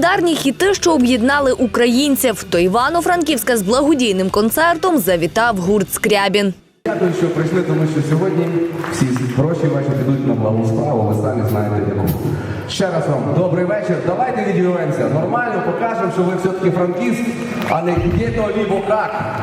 легендарні хіти, що об'єднали українців. то Івано-Франківська з благодійним концертом завітав гурт Скрябін. Дякую, що прийшли, тому що сьогодні всі гроші ваші підуть на благу справу, ви самі знаєте яку. Ще раз вам добрий вечір. Давайте відірвемося. Нормально покажемо, що ви все-таки франківськ, а не гетто лібо крак.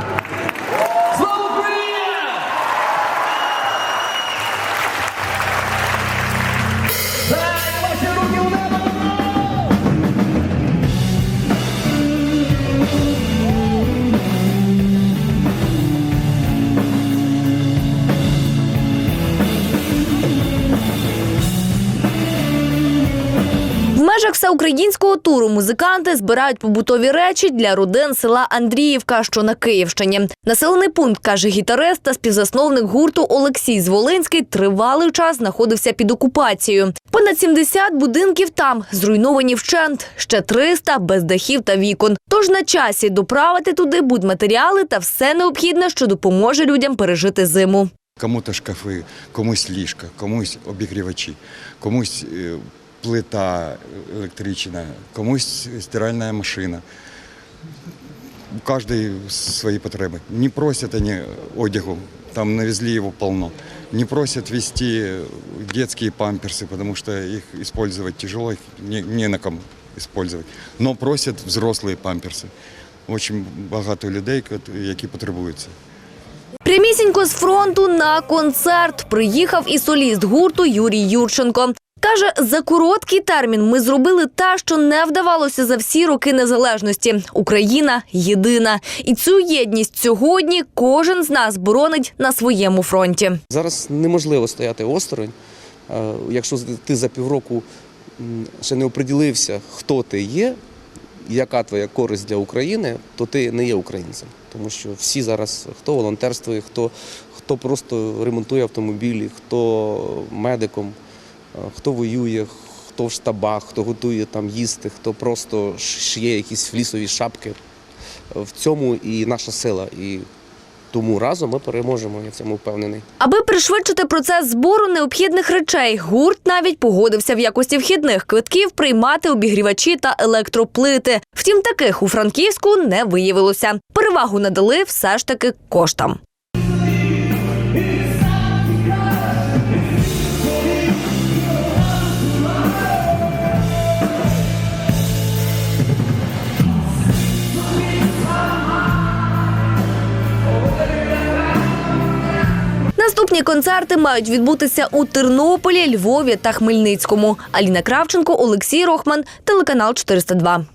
Межах всеукраїнського туру музиканти збирають побутові речі для родин села Андріївка, що на Київщині. Населений пункт каже гітарист та співзасновник гурту Олексій Зволинський. Тривалий час знаходився під окупацією. Понад 70 будинків там зруйновані вщент, ще 300 без дахів та вікон. Тож на часі доправити туди будматеріали та все необхідне, що допоможе людям пережити зиму. Кому-то шкафи, комусь ліжка, комусь обігрівачі, комусь е, плита електрична, комусь стиральна машина. У кожної свої потреби. Не просять вони одягу, там навезли его полно. Не просят вести детские памперсы, потому что их использовать тяжело, их не, не на ком использовать. Но просят взрослые памперсы. Очень багато людей, які потребуються. Прямісінько з фронту на концерт приїхав і соліст гурту Юрій Юрченко. Каже, за короткий термін ми зробили те, що не вдавалося за всі роки незалежності. Україна єдина, і цю єдність сьогодні кожен з нас боронить на своєму фронті. Зараз неможливо стояти осторонь. Е, Якщо ти за півроку ще не оприділився, хто ти є, яка твоя користь для України, то ти не є українцем. Тому що всі зараз, хто волонтерствує, хто, хто просто ремонтує автомобілі, хто медиком, хто воює, хто в штабах, хто готує там їсти, хто просто шиє якісь флісові шапки. В цьому і наша сила. І тому разом ми переможемо, я цьому впевнений. Аби пришвидшити процес збору необхідних речей, гурт навіть погодився в якості вхідних квитків приймати обігрівачі та електроплити. Втім, таких у Франківську не виявилося. Перевагу надали все ж таки коштам. Наступні концерти мають відбутися у Тернополі, Львові та Хмельницькому. Аліна Кравченко, Олексій Рохман, телеканал 402.